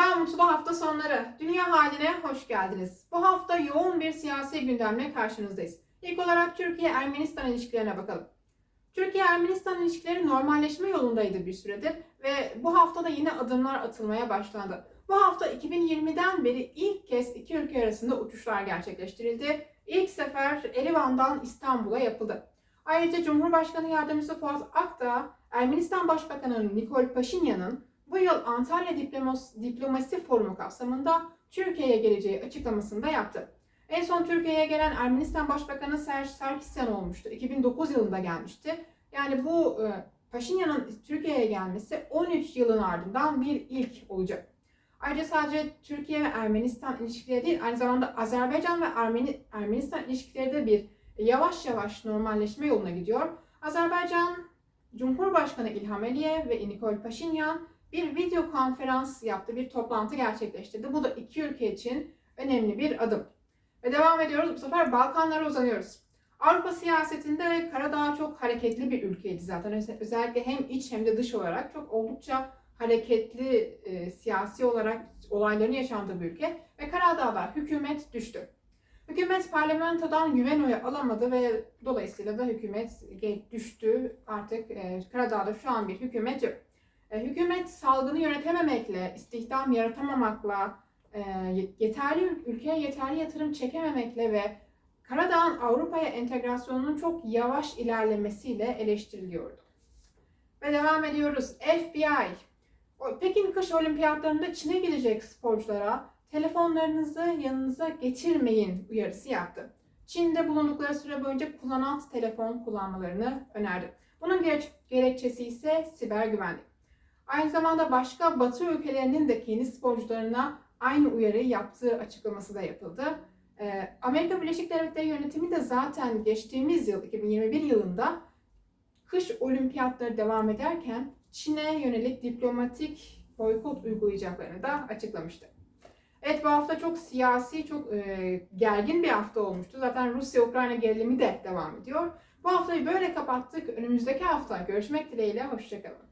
Merhaba, mutlu hafta sonları. Dünya haline hoş geldiniz. Bu hafta yoğun bir siyasi gündemle karşınızdayız. İlk olarak Türkiye-Ermenistan ilişkilerine bakalım. Türkiye-Ermenistan ilişkileri normalleşme yolundaydı bir süredir ve bu hafta da yine adımlar atılmaya başlandı. Bu hafta 2020'den beri ilk kez iki ülke arasında uçuşlar gerçekleştirildi. İlk sefer Erivan'dan İstanbul'a yapıldı. Ayrıca Cumhurbaşkanı Yardımcısı Fuat Akdağ, Ermenistan Başbakanı Nikol Paşinyan'ın bu yıl Antalya Diplomasi, Diplomasi Forumu kapsamında Türkiye'ye geleceği açıklamasını da yaptı. En son Türkiye'ye gelen Ermenistan Başbakanı Serj Sarkisyan olmuştu. 2009 yılında gelmişti. Yani bu e, Paşinyan'ın Türkiye'ye gelmesi 13 yılın ardından bir ilk olacak. Ayrıca sadece Türkiye ve Ermenistan ilişkileri değil, aynı zamanda Azerbaycan ve Ermeni, Ermenistan ilişkileri de bir yavaş yavaş normalleşme yoluna gidiyor. Azerbaycan Cumhurbaşkanı İlham Aliyev ve Nikol Paşinyan bir video konferans yaptı, bir toplantı gerçekleştirdi. Bu da iki ülke için önemli bir adım. Ve devam ediyoruz. Bu sefer Balkanlara uzanıyoruz. Avrupa siyasetinde Karadağ çok hareketli bir ülkeydi zaten. Özellikle hem iç hem de dış olarak çok oldukça hareketli e, siyasi olarak olayların yaşandığı bir ülke. Ve Karadağ'da hükümet düştü. Hükümet parlamentodan güven oyu alamadı ve dolayısıyla da hükümet düştü. Artık e, Karadağ'da şu an bir hükümet yok. E, hükümet salgını yönetememekle, istihdam yaratamamakla, e, yeterli ülkeye yeterli yatırım çekememekle ve Karadağ'ın Avrupa'ya entegrasyonunun çok yavaş ilerlemesiyle eleştiriliyordu. Ve devam ediyoruz. FBI. Pekin kış olimpiyatlarında Çin'e gidecek sporculara telefonlarınızı yanınıza getirmeyin uyarısı yaptı. Çin'de bulundukları süre boyunca kullanan telefon kullanmalarını önerdi. Bunun gerekçesi ise siber güvenlik. Aynı zamanda başka Batı ülkelerinin de kendi sporcularına aynı uyarıyı yaptığı açıklaması da yapıldı. Ee, Amerika Birleşik Devletleri yönetimi de zaten geçtiğimiz yıl 2021 yılında kış olimpiyatları devam ederken Çin'e yönelik diplomatik boykot uygulayacaklarını da açıklamıştı. Evet bu hafta çok siyasi, çok e, gergin bir hafta olmuştu. Zaten Rusya-Ukrayna gerilimi de devam ediyor. Bu haftayı böyle kapattık. Önümüzdeki hafta görüşmek dileğiyle. Hoşçakalın.